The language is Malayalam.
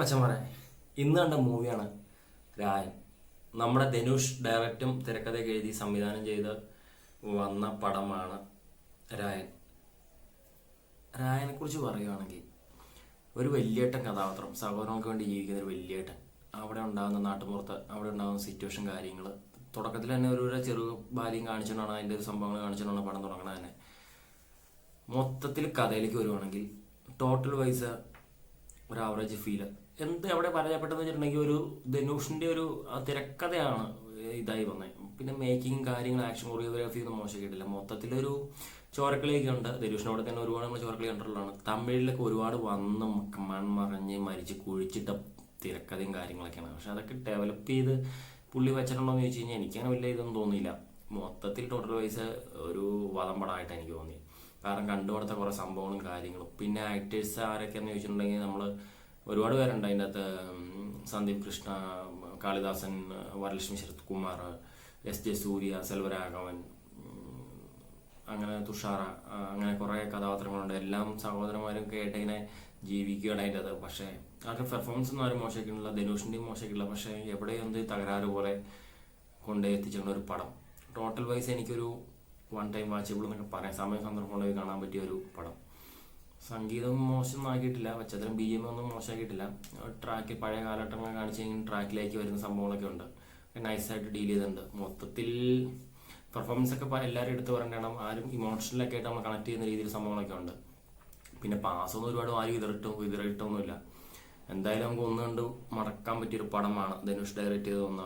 മച്ചന്മാരെ ഇന്ന് കണ്ട മൂവിയാണ് രായൻ. നമ്മുടെ ധനുഷ് ഡയറക്റ്റും തിരക്കഥയൊക്കെ എഴുതി സംവിധാനം ചെയ്ത് വന്ന പടമാണ് രായൻ. രായനെ കുറിച്ച് പറയുകയാണെങ്കിൽ ഒരു വലിയേട്ടൻ കഥാപാത്രം സഹോദരങ്ങൾക്ക് വേണ്ടി ജീവിക്കുന്ന ഒരു വലിയേട്ടൻ അവിടെ ഉണ്ടാകുന്ന നാട്ടുപുറത്ത് അവിടെ ഉണ്ടാകുന്ന സിറ്റുവേഷൻ കാര്യങ്ങൾ തുടക്കത്തിൽ തന്നെ ഒരു ചെറു ബാല്യം കാണിച്ചുകൊണ്ടാണ് അതിന്റെ ഒരു സംഭവങ്ങൾ കാണിച്ചുകൊണ്ടാണ് പടം തുടങ്ങണത് തന്നെ. മൊത്തത്തിൽ കഥയിലേക്ക് വരുവാണെങ്കിൽ ടോട്ടൽ വൈസ് ഒരു ആവറേജ് ഫീൽ എന്ത് അവിടെ പറയപ്പെട്ടെന്ന് വെച്ചിട്ടുണ്ടെങ്കിൽ ഒരു ധനുഷിന്റെ ഒരു തിരക്കഥയാണ് ഇതായി വന്നത് പിന്നെ മേക്കിംഗ് കാര്യങ്ങൾ ആക്ഷൻ കൊറിയോഗ്രാഫി ഒന്നും മോശമായിട്ടില്ല. മൊത്തത്തിലൊരു ചോരക്കളിയൊക്കെ ഉണ്ട് ധനുഷിനോട് തന്നെ ഒരുപാട് നമ്മൾ ചോരക്കളി കണ്ടിട്ടുള്ളതാണ്. തമിഴിലൊക്കെ ഒരുപാട് വന്ന് മൺമറഞ്ഞ് മരിച്ച് കുഴിച്ചിട്ട തിരക്കഥയും കാര്യങ്ങളൊക്കെയാണ്. പക്ഷെ അതൊക്കെ ഡെവലപ്പ് ചെയ്ത് പുള്ളി വെച്ചിട്ടുണ്ടോ എന്ന് ചോദിച്ചു കഴിഞ്ഞാൽ എനിക്കങ്ങനെ വലിയ ഇതൊന്നും തോന്നിയില്ല. മൊത്തത്തിൽ ടോട്ടൽ വൈസ് ഒരു വതം പടമായിട്ട് എനിക്ക് തോന്നി കാരണം കണ്ടുകൊടുത്ത കുറേ സംഭവങ്ങളും കാര്യങ്ങളും. പിന്നെ ആക്ടേഴ്സ് ആരൊക്കെയാണെന്ന് ചോദിച്ചിട്ടുണ്ടെങ്കിൽ നമ്മൾ ഒരുപാട് പേരുണ്ട് അതിന്റെ അകത്ത്. സന്ദീപ് കൃഷ്ണ കാളിദാസൻ വരലക്ഷ്മി ശരത് കുമാർ എസ് ജെ സൂര്യ സെൽവരാഘവൻ അങ്ങനെ തുഷാറ അങ്ങനെ കുറേ കഥാപാത്രങ്ങളുണ്ട്. എല്ലാം സഹോദരന്മാരും ആയിട്ട് ഇങ്ങനെ ജീവിക്കുകയാണ് അതിന്റെ അത് പക്ഷേ അവരുടെ പെർഫോമൻസ് ഒന്നും ആരും മോശമാക്കിയിട്ടില്ല. ധനുഷിന്റെയും മോശമാക്കിയിട്ടില്ല. പക്ഷേ എവിടെയും എന്ത് തകരാറ് പോലെ കൊണ്ടുപോയി എത്തിച്ചിട്ടുള്ള ഒരു പടം. ടോട്ടൽ വൈസ് എനിക്കൊരു വൺ ടൈം വാച്ചബിൾ എന്നൊക്കെ പറയാം സമയം സന്ദർഭം ഉണ്ടെങ്കിൽ കാണാൻ പറ്റിയ ഒരു പടം. സംഗീതം മോശം ആക്കിയിട്ടില്ല പച്ചത്തരം ബി എം ഒന്നും മോശമാക്കിയിട്ടില്ല. ട്രാക്കിൽ പഴയ കാലഘട്ടങ്ങൾ കാണിച്ച് കഴിഞ്ഞാൽ ട്രാക്കിലേക്ക് വരുന്ന സംഭവങ്ങളൊക്കെ ഉണ്ട്. നൈസായിട്ട് ഡീൽ ചെയ്തിട്ടുണ്ട്. മൊത്തത്തിൽ പെർഫോമൻസ് ഒക്കെ എല്ലാവരും എടുത്ത് പറയണം ആരും ഇമോഷണലൊക്കെ ആയിട്ട് നമ്മൾ കണക്ട് ചെയ്യുന്ന രീതിയിൽ സംഭവങ്ങളൊക്കെ ഉണ്ട്. പിന്നെ പാസ്സൊന്നും ഒരുപാട് ആരും ഇതിറിട്ടും ഇതിറിട്ടൊന്നുമില്ല എന്തായാലും നമുക്ക് ഒന്നുകൊണ്ട് മറക്കാൻ പറ്റിയൊരു പടമാണ് ധനുഷ് ഡയറക്റ്റ് ചെയ്ത് തന്ന